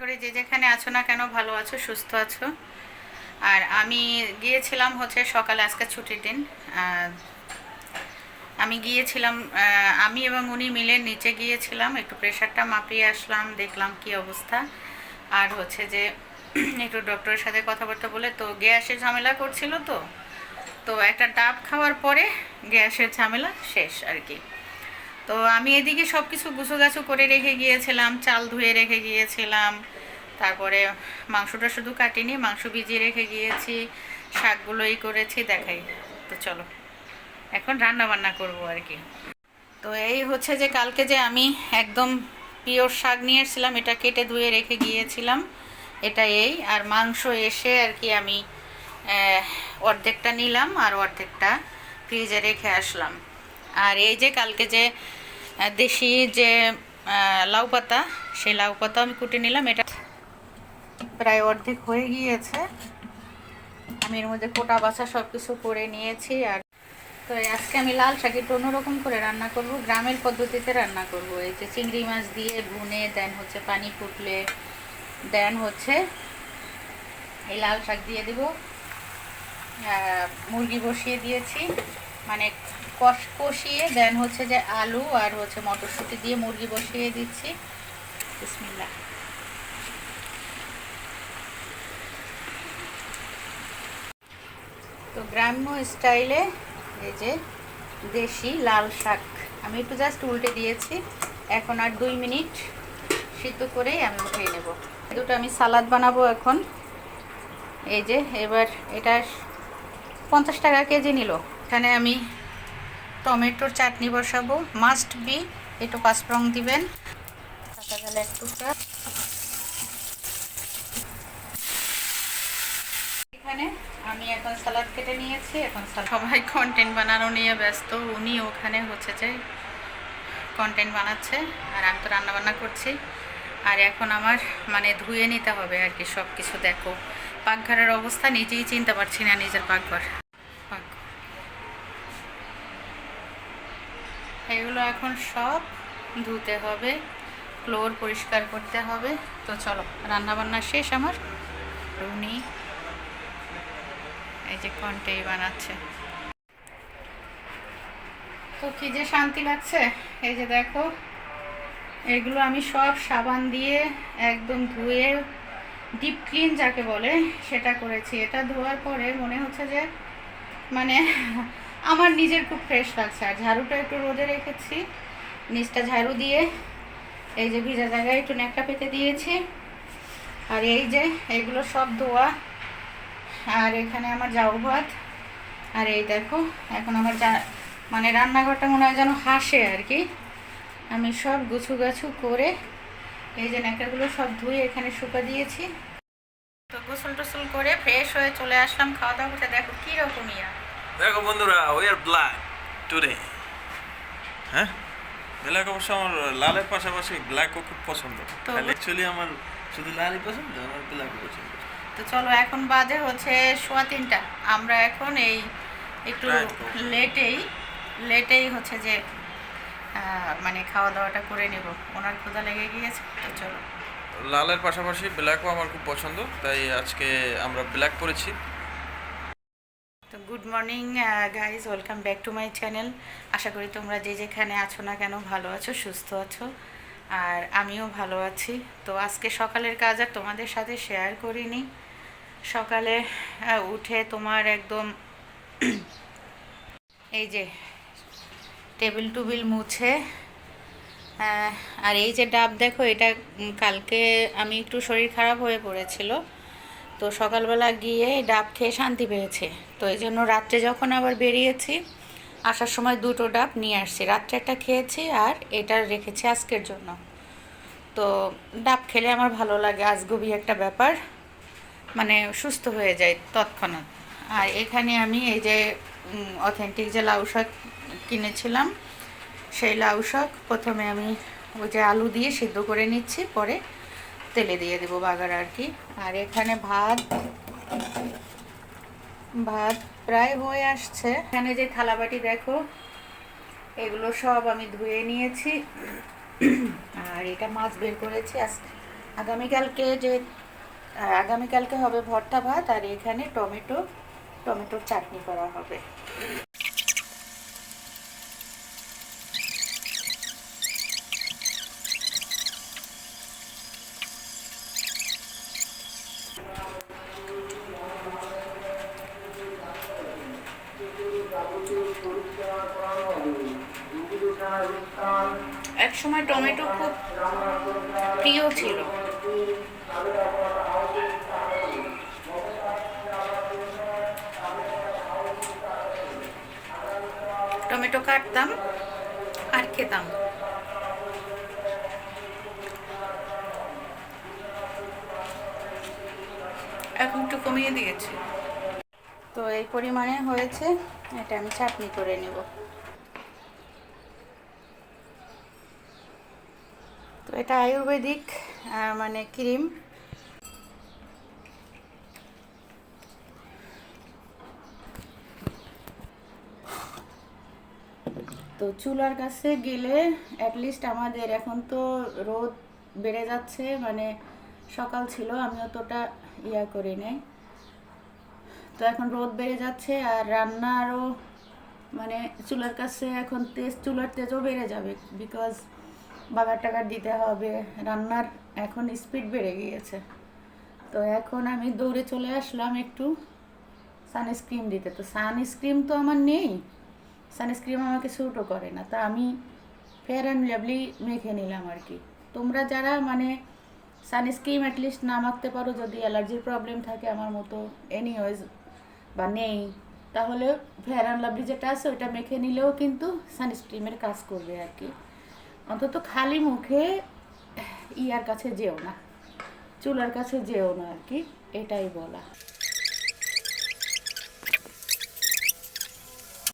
করে যে যেখানে আছো না কেন, ভালো আছো, সুস্থ আছো? আর আমি গিয়েছিলাম হচ্ছে সকালে, আজকে ছুটির দিন। আমি গিয়েছিলাম আমি এবং উনি মিলে নিচে গিয়েছিলাম, একটু প্রেশারটা মাপিয়ে আসলাম, দেখলাম কি অবস্থা। আর হচ্ছে যে একটু ডক্টরের সাথে কথাবার্তা বলে, তো গ্যাসের ঝামেলা করছিল তো। তো একটা ডাব খাওয়ার পরে গ্যাসের ঝামেলা শেষ আর কি। তো আমি এদিকে সব কিছু গুছুগাছু করে রেখে গিয়েছিলাম, চাল ধুয়ে রেখে গিয়েছিলাম, তারপরে মাংসটা শুধু কাটিনি, মাংস ভিজিয়ে রেখে গিয়েছি, শাকগুলোই করেছি, দেখাই। তো চলো, এখন রান্না বান্না করব আর কি। তো এই হচ্ছে যে কালকে যে আমি একদম পিওর শাক নিয়ে এসেছিলাম, এটা কেটে ধুয়ে রেখে গিয়েছিলাম, এটা এই, আর মাংস এসে আর কি আমি অর্ধেকটা নিলাম, আর অর্ধেকটা ফ্রিজে রেখে আসলাম। আর এই যে কালকে যে দেশি যে লাউ পাতা, সেই লাউ পাতা আমি কুটে নিলাম। এটা প্রায় অর্ধেক হয়ে গিয়েছে। আমি এর মধ্যে কোটা বাছা সব কিছু করে নিয়েছি আর তো আজকে আমি লাল শাক একটু অন্যরকম করে রান্না করব। গ্রামের পদ্ধতিতে রান্না করব। এই যে চিংড়ি মাছ দিয়ে ভুনে, দেন হচ্ছে পানি ফুটলে, দেন হচ্ছে এই লাল শাক দিয়ে দিব। মুরগি বসিয়ে দিয়েছি। মানে কষ কষিয়ে দেন হচ্ছে যে আলু আর হচ্ছে মটরশুঁটি দিয়ে মুরগি বসিয়ে দিচ্ছি। বিসমিল্লাহ। তো গ্রাম্য স্টাইলে এই যে দেশি লাল শাক, আমি একটু জাস্ট উল্টে দিয়েছি। এখন আর দুই মিনিট সিদ্ধ করেই আমি উঠিয়ে নেব। দুটো আমি সালাদ বানাবো এখন। এই যে এবার এটা পঞ্চাশ টাকা কেজি নিল। এখানে আমি টমেটোর চাটনি বসাবো। মাস্ট বি একটু পাঁচফোড়ন দিবেন। কাঁচা গেলে একটু এখানে আমি এখন সালাদ কেটে নিয়েছি, এখন সবাই কন্টেন্ট বানানো নিয়ে ব্যস্ত। উনি ওখানে হচ্ছে যে কন্টেন্ট বানাচ্ছে, আর আমি তো রান্না বান্না করছি। আর এখন আমার মানে ধুয়ে নিতে হবে আর কি সব কিছু দেখো। পাকঘরের অবস্থা নিজেই চিনতে পারছি না নিজের পাকঘর। এগুলো এখন সব ধুতে হবে, ফ্লোর পরিষ্কার করতে হবে। তো চলো রান্না বান্না শেষ আমার। উনি এই যে কন্টেই বানাচ্ছে। তো কি যে শান্তি লাগছে? এই যে দেখো, এগুলো আমি সব সাবান দিয়ে একদম ধুয়ে ডিপ ক্লিন যাকে বলে, সেটা করেছি। এটা ধোয়ার পরে মনে হচ্ছে যে মানে আমার নিজের খুব ফ্রেশ লাগছে। আর ঝাড়ুটা একটু রোদে রেখেছি। নিচটা ঝাড়ু দিয়ে এই যে ভিজা জায়গায় একটু ন্যাকটা পেতে দিয়েছি। আর এই যে এগুলো সব ধোয়া। আর এখানে আমার জাউ ভাত। আর এই দেখো, এখন আমার যা মানে রান্নাঘরটা মনে হয় যেন হাসে আর কি। আমি সব গুছু গাছু করে এই যে ন্যাকারগুলো সব ধুয়ে এখানে শুকা দিয়েছি। তো গোসল টোসল করে ফ্রেশ হয়ে চলে আসলাম খাওয়া দাওয়া করতে। দেখো কীরকম ইয়া। দেখো বন্ধুরা উই আর ব্ল্যাক টুডে হ্যাঁ? ব্ল্যাক অবশ্য আমার লালের পাশাপাশি ব্ল্যাকও খুব পছন্দ। অ্যাকচুয়ালি আমার শুধু লালই পছন্দ আমার ব্ল্যাকও পছন্দ। তো চলো এখন বাজে হচ্ছে সোয়া তিনটা। আমরা এখন এই একটু লেটেই লেটেই হচ্ছে যে মানে খাওয়া দাওয়াটা করে নেব। ওনার ক্ষুধা লেগে গিয়েছে তো চলো। লালের পাশাপাশি ব্ল্যাকও আমার খুব পছন্দ তাই আজকে আমরা ব্ল্যাক করেছি। তো good morning guys welcome back to my channel আশা করি তোমরা যে যেখানে আছো না কেন ভালো আছো, সুস্থ আছো, আর আমিও ভালো আছি। তো আজকে সকালের কাজ আর তোমাদের সাথে শেয়ার করিনি। সকালে উঠে তোমার একদম এই যে টেবিল টুবিল মুছে আর এই যে ডাব দেখো, এটা কালকে আমি একটু শরীর খারাপ হয়ে পড়েছিল। তো সকালবেলা গিয়ে ডাব খেয়ে শান্তি পেয়েছে। তো এই জন্য রাত্রে যখন আবার বেরিয়েছি, আসার সময় দুটো ডাব নিয়ে আসছি। রাত্রে একটা খেয়েছি আর এটা রেখেছি আজকের জন্য। তো ডাব খেলে আমার ভালো লাগে, আজগবি একটা ব্যাপার। মানে সুস্থ হয়ে যায় তৎক্ষণাৎ। আর এখানে আমি এই যে অথেন্টিক যে লাউ শাক কিনেছিলাম, সেই লাউ শাক প্রথমে আমি ওই যে আলু দিয়ে সিদ্ধ করে নিচ্ছি, পরে তেলে দিয়ে দেবো বাগার আর কি। আর এখানে ভাত ভাত প্রায় হয়ে আসছে। এখানে যে থালাবাটি দেখো, এগুলো সব আমি ধুয়ে নিয়েছি। আর এটা মাছ বের করেছি। আজকে আগামীকালকে যে আগামীকালকে হবে ভর্তা ভাত, আর এখানে টমেটো, টমেটোর চাটনি করা হবে। এক সময় টমেটো খুব প্রিয় ছিল। টমেটো কাটতাম আর খেতাম। এখন একটু কমিয়ে দিয়েছি। তো এই পরিমাণে হয়েছে, এটা আমি চাটনি করে নেব। তো এটা আয়ুর্বেদিক মানে ক্রিম। তো চুলার কাছে গেলে অ্যাটলিস্ট আমাদের এখন তো রোদ বেড়ে যাচ্ছে মানে সকাল ছিল আমি অতটা ইয়া করি নাই। তো এখন রোদ বেড়ে যাচ্ছে আর রান্না আরও মানে চুলার কাছে এখন তেজ, চুলার তেজও বেড়ে যাবে বিকজ বাগার টাকার দিতে হবে। রান্নার এখন স্পিড বেড়ে গিয়েছে। তো এখন আমি দৌড়ে চলে আসলাম একটু সানস্ক্রিন দিতে। তো সানস্ক্রিন তো আমার নেই। সানস্ক্রিন আমাকে স্যুটও করে না। তা আমি ফেয়ার অ্যান্ড লাভলি মেখে নিলাম আর কি। তোমরা যারা মানে সানস্ক্রিন অ্যাটলিস্ট না মাখতে পারো, যদি অ্যালার্জির প্রবলেম থাকে আমার মতো এনিওয়েজ বা নেই, তাহলে ফেয়ার অ্যান্ড লাভলি যেটা আছে ওইটা মেখে নিলেও কিন্তু সানস্ক্রিমের কাজ করবে আর কি। অন্তত খালি মুখে ইয়ার কাছে যেও না, চুলার কাছে যেও না আর কি, এটাই বলা।